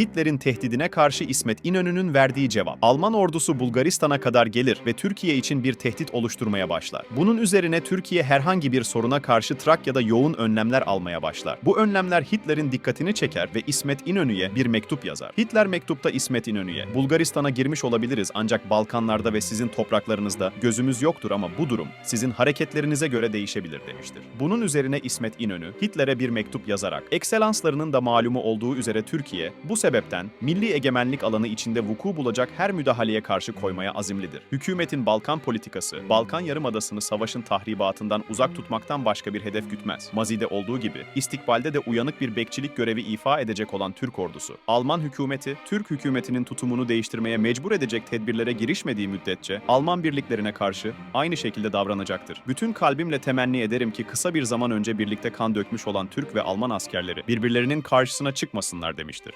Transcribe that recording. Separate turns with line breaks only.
Hitler'in tehdidine karşı İsmet İnönü'nün verdiği cevap. Alman ordusu Bulgaristan'a kadar gelir ve Türkiye için bir tehdit oluşturmaya başlar. Bunun üzerine Türkiye herhangi bir soruna karşı Trakya'da yoğun önlemler almaya başlar. Bu önlemler Hitler'in dikkatini çeker ve İsmet İnönü'ye bir mektup yazar. Hitler mektupta İsmet İnönü'ye, Bulgaristan'a girmiş olabiliriz ancak Balkanlarda ve sizin topraklarınızda gözümüz yoktur ama bu durum sizin hareketlerinize göre değişebilir demiştir. Bunun üzerine İsmet İnönü, Hitler'e bir mektup yazarak, ekselanslarının da malumu olduğu üzere Türkiye, bu sebepten milli egemenlik alanı içinde vuku bulacak her müdahaleye karşı koymaya azimlidir. Hükümetin Balkan politikası, Balkan Yarımadası'nı savaşın tahribatından uzak tutmaktan başka bir hedef gütmez. Mazide olduğu gibi, istikbalde de uyanık bir bekçilik görevi ifa edecek olan Türk ordusu, Alman hükümeti, Türk hükümetinin tutumunu değiştirmeye mecbur edecek tedbirlere girişmediği müddetçe, Alman birliklerine karşı aynı şekilde davranacaktır. Bütün kalbimle temenni ederim ki kısa bir zaman önce birlikte kan dökmüş olan Türk ve Alman askerleri birbirlerinin karşısına çıkmasınlar demiştir.